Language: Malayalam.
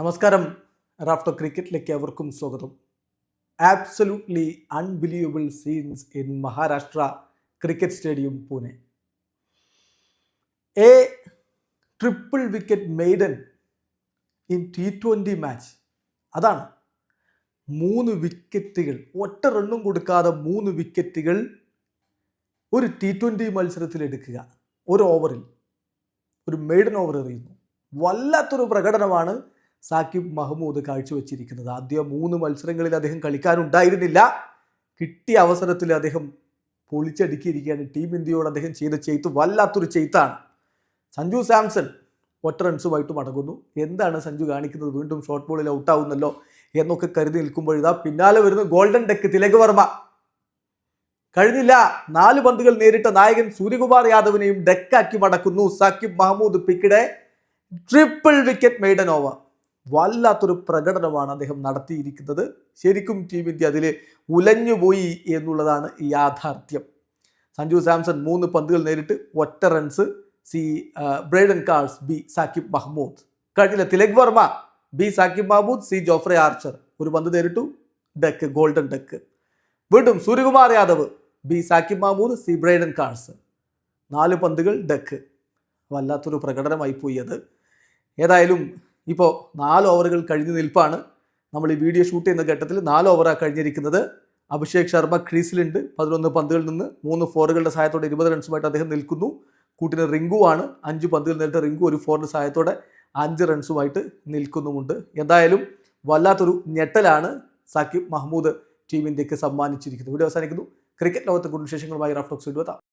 നമസ്കാരം. റാഫ്റ്റോ ക്രിക്കറ്റിലേക്ക് അവർക്കും സ്വാഗതം. Absolutely unbelievable scenes in Maharashtra cricket stadium Pune. A triple wicket maiden in T twenty match അതാണ്. മൂന്ന് വിക്കറ്റുകൾ ഒറ്റ റണ്ണും കൊടുക്കാതെ മൂന്ന് വിക്കറ്റുകൾ ഒരു ടി ട്വന്റി മത്സരത്തിൽ എടുക്കുക. ഒരു ഓവറിൽ ഒരു മെയ്ഡൻ ഓവർ എറിയുന്നു. വല്ലാത്തൊരു പ്രകടനമാണ് സാക്കിബ് മഹ്മൂദ് കാഴ്ചവെച്ചിരിക്കുന്നത്. ആദ്യ മൂന്ന് മത്സരങ്ങളിൽ അദ്ദേഹം കളിക്കാനുണ്ടായിരുന്നില്ല. കിട്ടിയ അവസരത്തിൽ അദ്ദേഹം പൊളിച്ചടുക്കിയിരിക്കുകയാണ്. ടീം ഇന്ത്യയോട് അദ്ദേഹം ചെയ്ത ചെയ്ത്ത് വല്ലാത്തൊരു ചെയ്ത്താണ്. സഞ്ജു സാംസൺ ഒറ്റ റൺസുമായിട്ട് മടങ്ങുന്നു. എന്താണ് സഞ്ജു കാണിക്കുന്നത്? വീണ്ടും ഷോർട്ട് ബോളിൽ ഔട്ടാവുന്നല്ലോ എന്നൊക്കെ കരുതി നിൽക്കുമ്പോഴിതാ പിന്നാലെ വരുന്ന ഗോൾഡൻ ഡെക്ക് തിലക് വർമ്മ. കഴിഞ്ഞില്ല. നാല് പന്തുകൾ നേരിട്ട നായകൻ സൂര്യകുമാർ യാദവിനെയും ഡെക്കാക്കി മടക്കുന്നു സാക്കിബ് മഹമ്മൂദ് പിക്കിടെ ട്രിപ്പിൾ വിക്കറ്റ് മെയ്ഡൻ ഓവർ വല്ലാത്തൊരു പ്രകടനമാണ് അദ്ദേഹം നടത്തിയിരിക്കുന്നത്. ശരിക്കും ടീം ഇന്ത്യ അതിൽ ഉലഞ്ഞുപോയി എന്നുള്ളതാണ് യാഥാർത്ഥ്യം. സഞ്ജു സാംസൺ മൂന്ന് പന്തുകൾ നേരിട്ട് ഒറ്റ runs C Brydon Carse B Saqib Mahmood. കഴിഞ്ഞില്ല Tilak Varma B Saqib Mahmood C Jofra Archer. ഒരു പന്ത് നേരിട്ടു ഡെക്ക് ഗോൾഡൻ ഡെക്ക്. വീണ്ടും Suryakumar Yadav B Saqib Mahmood C Brydon Carse. നാല് പന്തുകൾ ഡെക്ക്. വല്ലാത്തൊരു പ്രകടനമായി പോയി അത്. ഏതായാലും ഇപ്പോൾ നാല് ഓവറുകൾ കഴിഞ്ഞ് നിൽപ്പാണ്. നമ്മൾ ഈ വീഡിയോ ഷൂട്ട് ചെയ്യുന്ന ഘട്ടത്തിൽ നാല് ഓവറാണ് കഴിഞ്ഞിരിക്കുന്നത്. അഭിഷേക് ശർമ്മ ക്രീസിലുണ്ട്. പതിനൊന്ന് പന്തുകളിൽ നിന്ന് മൂന്ന് ഫോറുകളുടെ സഹായത്തോടെ ഇരുപത് റൺസുമായിട്ട് അദ്ദേഹം നിൽക്കുന്നു. കൂട്ടിന് റിങ്കു ആണ്. അഞ്ച് പന്തുകൾ നേരിട്ട് റിങ്കു ഒരു ഫോറിന്റെ സഹായത്തോടെ അഞ്ച് റൺസുമായിട്ട് നിൽക്കുന്നുമുണ്ട്. എന്തായാലും വല്ലാത്തൊരു ഞെട്ടലാണ് സാക്കിബ് മഹ്മൂദ് ടീം ഇന്ത്യയ്ക്ക് സമ്മാനിച്ചിരിക്കുന്നത്. വീഡിയോ അവസാനിക്കുന്നു. ക്രിക്കറ്റ് ലോകത്തെ കുടുംബ വിശേഷങ്ങളുമായി റഫ്റ്റോക്സ് എത്താം